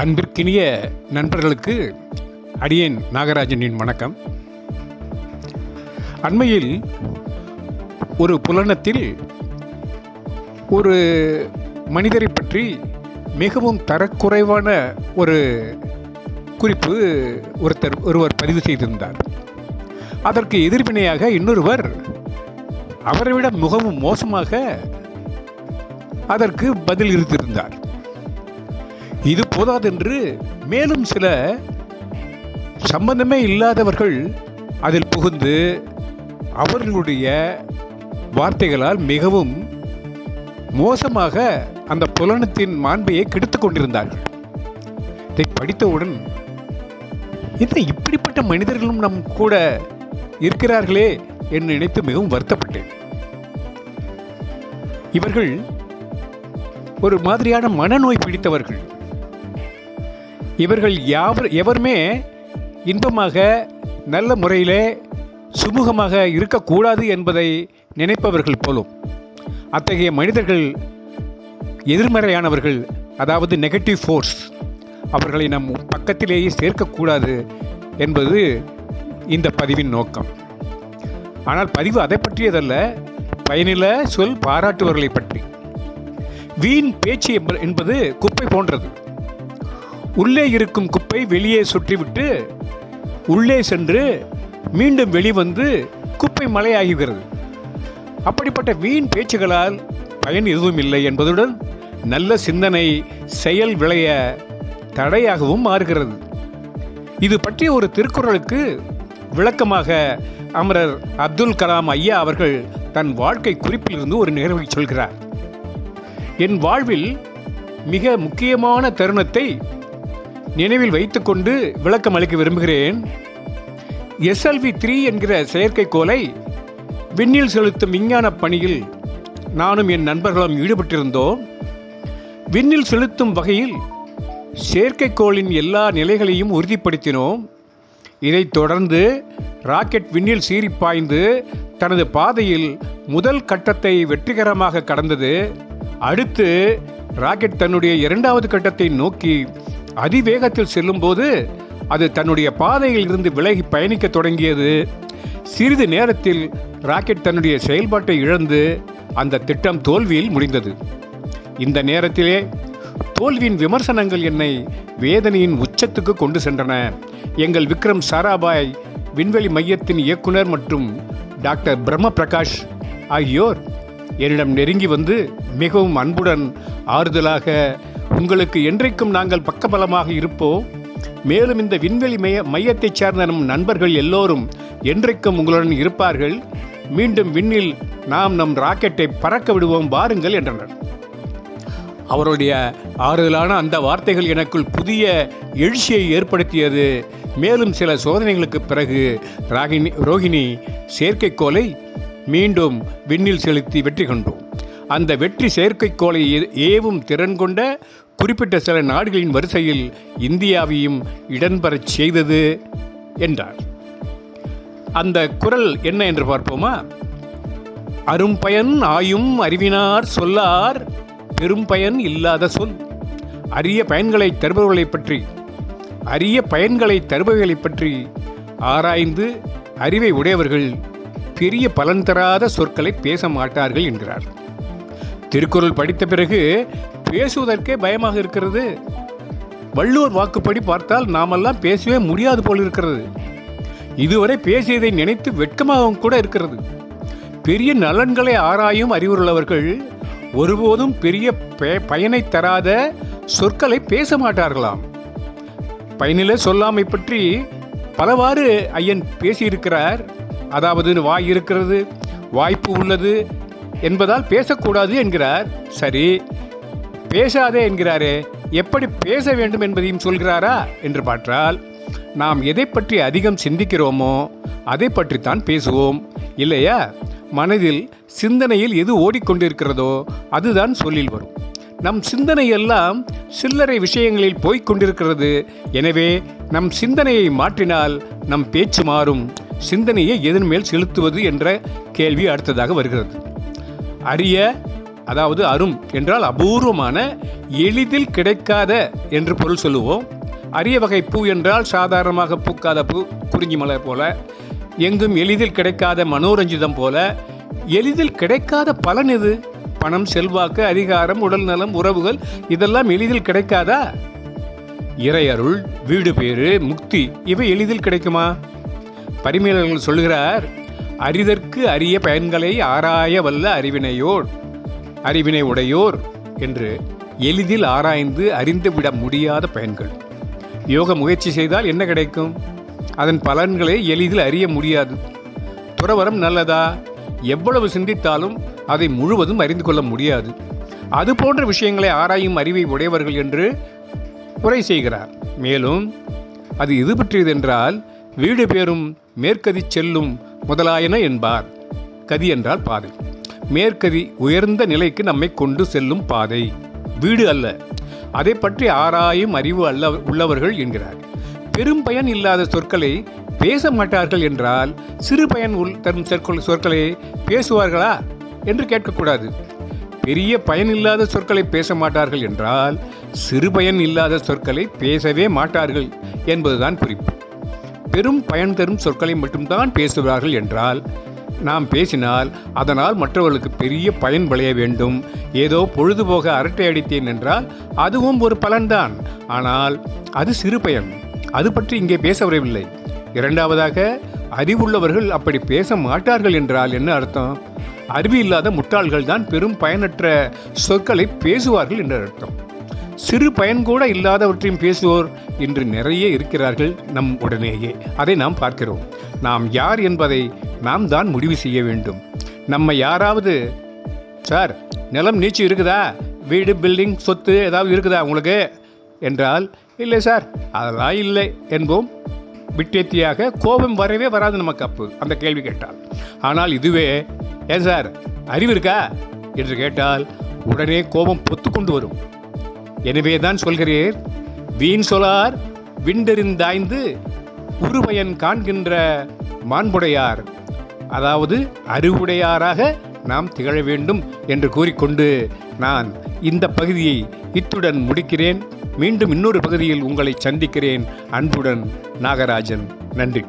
அன்பிற்கினிய நண்பர்களுக்கு அடியேன் நாகராஜனின் வணக்கம். அண்மையில் ஒரு புலனத்தில் ஒரு மனிதரை பற்றி மிகவும் தரக்குறைவான ஒரு குறிப்பு ஒருத்தர் ஒருவர் பதிவு செய்திருந்தார். அதற்கு எதிர்வினையாக இன்னொருவர் அவரை விட மிகவும் மோசமாக அதற்கு பதில் இருந்திருந்தார். இது போதாதென்று மேலும் சில சம்பந்தமே இல்லாதவர்கள் அதில் புகுந்து அவர்களுடைய வார்த்தைகளால் மிகவும் மோசமாக அந்த புலனத்தின் மாண்பையை கெடுத்துக் கொண்டிருந்தார்கள். இதை படித்தவுடன் என்ன இப்படிப்பட்ட மனிதர்களும் நம் கூட இருக்கிறார்களே என்று நினைத்து மிகவும் வருத்தப்பட்டேன். இவர்கள் ஒரு மாதிரியான மனநோய் பிடித்தவர்கள். இவர்கள் யாவர் எவருமே இன்பமாக நல்ல முறையிலே சுமூகமாக இருக்கக்கூடாது என்பதை நினைப்பவர்கள் போலும் அத்தகைய மனிதர்கள் எதிர்மறையானவர்கள் அதாவது நெகட்டிவ் ஃபோர்ஸ் அவர்களை நம் பக்கத்திலேயே சேர்க்கக்கூடாது என்பது இந்த பதிவின் நோக்கம். ஆனால் பதிவு அதை பற்றியதல்ல பயனில சொல் பாராட்டுவர்களை பற்றி. வீண் பேச்சு என்ப- என்பது குப்பை போன்றது. உள்ளே இருக்கும் குப்பை வெளியே சுற்றிவிட்டு உள்ளே சென்று மீண்டும் வெளிவந்து குப்பை மலையாகுகிறது அப்படிப்பட்ட வீண் பேச்சுகளால் பயன் எதுவும் இல்லை என்பதுடன் நல்ல சிந்தனை செயல் விளைய தடையாகவும் மாறுகிறது. இது பற்றிய ஒரு திருக்குறளுக்கு விளக்கமாக அமரர் அப்துல் கலாம் ஐயா அவர்கள் தன் வாழ்க்கை குறிப்பிலிருந்து ஒரு நிகழ்வை சொல்கிறார். என் வாழ்வில் மிக முக்கியமான தருணத்தை நினைவில் வைத்துக்கொண்டு விளக்கம் அளிக்க விரும்புகிறேன். எஸ்எல்வி த்ரீ என்கிற செயற்கைக்கோளை விண்ணில் செலுத்தும் விஞ்ஞான பணியில் நானும் என் நண்பர்களும் ஈடுபட்டிருந்தோம். விண்ணில் செலுத்தும் வகையில் செயற்கைக்கோளின் எல்லா நிலைகளையும் உறுதிப்படுத்தினோம். இதைத் தொடர்ந்து ராக்கெட் விண்ணில் சீறி பாய்ந்து தனது பாதையில் முதல் கட்டத்தை வெற்றிகரமாக கடந்தது. அடுத்து ராக்கெட் தன்னுடைய இரண்டாவது கட்டத்தை நோக்கி அதிவேகத்தில் செல்லும்போது அது தன்னுடைய பாதையில் இருந்து விலகி பயணிக்க தொடங்கியது. சிறிது நேரத்தில் ராக்கெட் தன்னுடைய செயல்பாட்டை இழந்து அந்த திட்டம் தோல்வியில் முடிந்தது. இந்த நேரத்திலே தோல்வியின் விமர்சனங்கள் என்னை வேதனையின் உச்சத்துக்கு கொண்டு சென்றன. எங்கள் விக்ரம் சாராபாய் விண்வெளி மையத்தின் இயக்குனர் மற்றும் டாக்டர் பிரம்ம பிரகாஷ் ஆகியோர் என்னிடம் நெருங்கி வந்து மிகவும் அன்புடன் ஆறுதலாக உங்களுக்கு என்றைக்கும் நாங்கள் பக்கபலமாக இருப்போம். மேலும் இந்த விண்வெளி மைய மையத்தைச் சார்ந்த நம் நண்பர்கள் எல்லோரும் என்றைக்கும் உங்களுடன் இருப்பார்கள். மீண்டும் விண்ணில் நாம் நம் ராக்கெட்டை பறக்க விடுவோம் பாருங்கள் என்றனர். அவருடைய ஆறுதலான அந்த வார்த்தைகள் எனக்குள் புதிய எழுச்சியை ஏற்படுத்தியது. மேலும் சில சோதனைகளுக்கு பிறகு ராகினி ரோகிணி செயற்கைக்கோளை மீண்டும் விண்ணில் செலுத்தி வெற்றி கண்டோம். அந்த வெற்றி செயற்கைக்கோளை ஏ- ஏவும் திறன் கொண்ட குறிப்பிட்ட சில நாடுகளின் வரிசையில் இந்தியாவையும் இடம்பெறச் செய்தது என்றார். அந்த குரல் என்ன என்று பார்ப்போமா? அரும்பயன் ஆயும் அறிவினார் சொல்லார் பெரும் பயன் இல்லாத சொல். அரிய பயன்களை தருபவர்களை பற்றி அரிய பயன்களை தருபவர்களை பற்றி ஆராய்ந்து அறிவை உடையவர்கள் பெரிய பலன் தராத சொற்களை பேச மாட்டார்கள் என்கிறார் திருக்குறள் படித்த பிறகு பேசுவதற்கே பயமாக இருக்கிறது. வள்ளுவர் வாக்குப்படி பார்த்தால் நாமெல்லாம் பேசவே முடியாது போல் இருக்கிறது. இதுவரை பேசியதை நினைத்து வெட்கமாகவும் கூட இருக்கிறது. பெரிய நலன்களை ஆராயும் அறிவுள்ளவர்கள் ஒருபோதும் பெரிய பயனை தராத சொற்களை பேச மாட்டார்களாம். பயனில சொல்லாமை பற்றி பலவாறு ஐயன் பேசியிருக்கிறார். அதாவது வாய் இருக்கிறது வாய்ப்பு உள்ளது என்பதால் பேசக்கூடாது என்கிறார். சரி பேசாதே என்கிறாரே. எப்படி பேச வேண்டும் என்பதையும் சொல்கிறாரா என்று பார்த்தால் நாம் எதை பற்றி அதிகம் சிந்திக்கிறோமோ அதை பற்றித்தான் பேசுவோம். இல்லையா? மனதில் சிந்தனையில் எது ஓடிக்கொண்டிருக்கிறதோ அதுதான் சொல்லில் வரும். நம் சிந்தனை எல்லாம் சில்லறை விஷயங்களில் போய்க் கொண்டிருக்கிறது. எனவே நம் சிந்தனையை மாற்றினால் நம் பேச்சு மாறும். சிந்தனையை எதன் மேல் செலுத்துவது என்ற கேள்வி அடுத்ததாக வருகிறது. அரிய அதாவது அரும் என்றால் அபூர்வமான எளிதில் கிடைக்காத என்று பொருள் சொல்லுவோம். அரிய வகை பூ என்றால் சாதாரணமாக பூக்காத பூ குறிஞ்சி மலர் போல. எங்கும் எளிதில் கிடைக்காத மனோரஞ்சிதம் போல. எளிதில் கிடைக்காத பலன் இது பணம் செல்வாக்கு அதிகாரம் உடல்நலம் உறவுகள் இதெல்லாம் எளிதில் கிடைக்காதா? இறையருள் வீடு பேறு முக்தி இவை எளிதில் கிடைக்குமா? பரிமேலர்கள் சொல்கிறார் அறிதற்கு அரிய பயன்களை ஆராய வல்ல அறிவினையோர் அறிவினை உடையோர் என்று எளிதில் ஆராய்ந்து அறிந்துவிட முடியாத பயன்கள். யோக முயற்சி செய்தால் என்ன கிடைக்கும்? அதன் பலன்களை எளிதில் அறிய முடியாது. துறவரம் நல்லதா? எவ்வளவு சிந்தித்தாலும் அதை முழுவதும் அறிந்து கொள்ள முடியாது. அது போன்ற விஷயங்களை ஆராயும் அறிவை உடையவர்கள் என்று உரை செய்கிறார். மேலும் அது இது பற்றியதென்றால் வீடு பேரும் மேற்கதி செல்லும் முதலாயன என்பார். கதி என்றால் பாதை. மேற்கதி உயர்ந்த நிலைக்கு நம்மை கொண்டு செல்லும் பாதை. வீடு அல்ல. அதை பற்றி ஆராயும் அறிவு அல்ல உள்ளவர்கள் என்கிறார். பெரும் பயன் இல்லாத சொற்களை பேச மாட்டார்கள் என்றால் சிறு பயன் உள் தரும் சொற்கள் சொற்களை பேசுவார்களா என்று கேட்கக்கூடாது. பெரிய பயன் இல்லாத சொற்களை பேச மாட்டார்கள் என்றால் சிறு பயன் இல்லாத சொற்களை பேசவே மாட்டார்கள் என்பதுதான் குறிப்பு. பெரும் பயன் தரும் சொற்களை மட்டும்தான் பேசுவார்கள் என்றால் நாம் பேசினால் அதனால் மற்றவர்களுக்கு பெரிய பயன் விளைய வேண்டும். ஏதோ பொழுதுபோக அரட்டை அடித்தேன் என்றால் அதுவும் ஒரு பலன்தான். ஆனால் அது சிறு பயன். அது பற்றி இங்கே பேச வரவில்லை. இரண்டாவதாக அறிவுள்ளவர்கள் அப்படி பேச மாட்டார்கள் என்றால் என்ன அர்த்தம்? அறிவு இல்லாத முட்டாள்கள் தான் பெரும் பயனற்ற சொற்களை பேசுவார்கள் என்று அர்த்தம். சிறு பயன் கூட இல்லாதவற்றையும் பேசுவோர் இன்று நிறைய இருக்கிறார்கள் நம் உடனேயே. அதை நாம் பார்க்கிறோம். நாம் யார் என்பதை நாம் தான் முடிவு செய்ய வேண்டும். நம்ம யாராவது சார் நிலம் நீச்சு இருக்குதா? வீடு பில்டிங் சொத்து ஏதாவது இருக்குதா உங்களுக்கு? என்றால் இல்லை சார் அதெல்லாம் இல்லை என்போம். விட்டேத்தியாக கோபம் வரவே வராது நமக்கு அப்பு அந்த கேள்வி கேட்டால். ஆனால் இதுவே ஏன் சார் அறிவு இருக்கா? என்று கேட்டால் உடனே கோபம் பொத்து கொண்டு வரும். எனவே தான் சொல்கிறேன் வீண் சொலார் விண்டெறிந்தாய்ந்து உருவயன் காண்கின்ற மாண்புடையார். அதாவது அறிவுடையாராக நாம் திகழ வேண்டும் என்று கூறிக்கொண்டு நான் இந்த பகுதியை இத்துடன் முடிக்கிறேன். மீண்டும் இன்னொரு பகுதியில் உங்களை சந்திக்கிறேன். அன்புடன் நாகராஜன். நன்றி.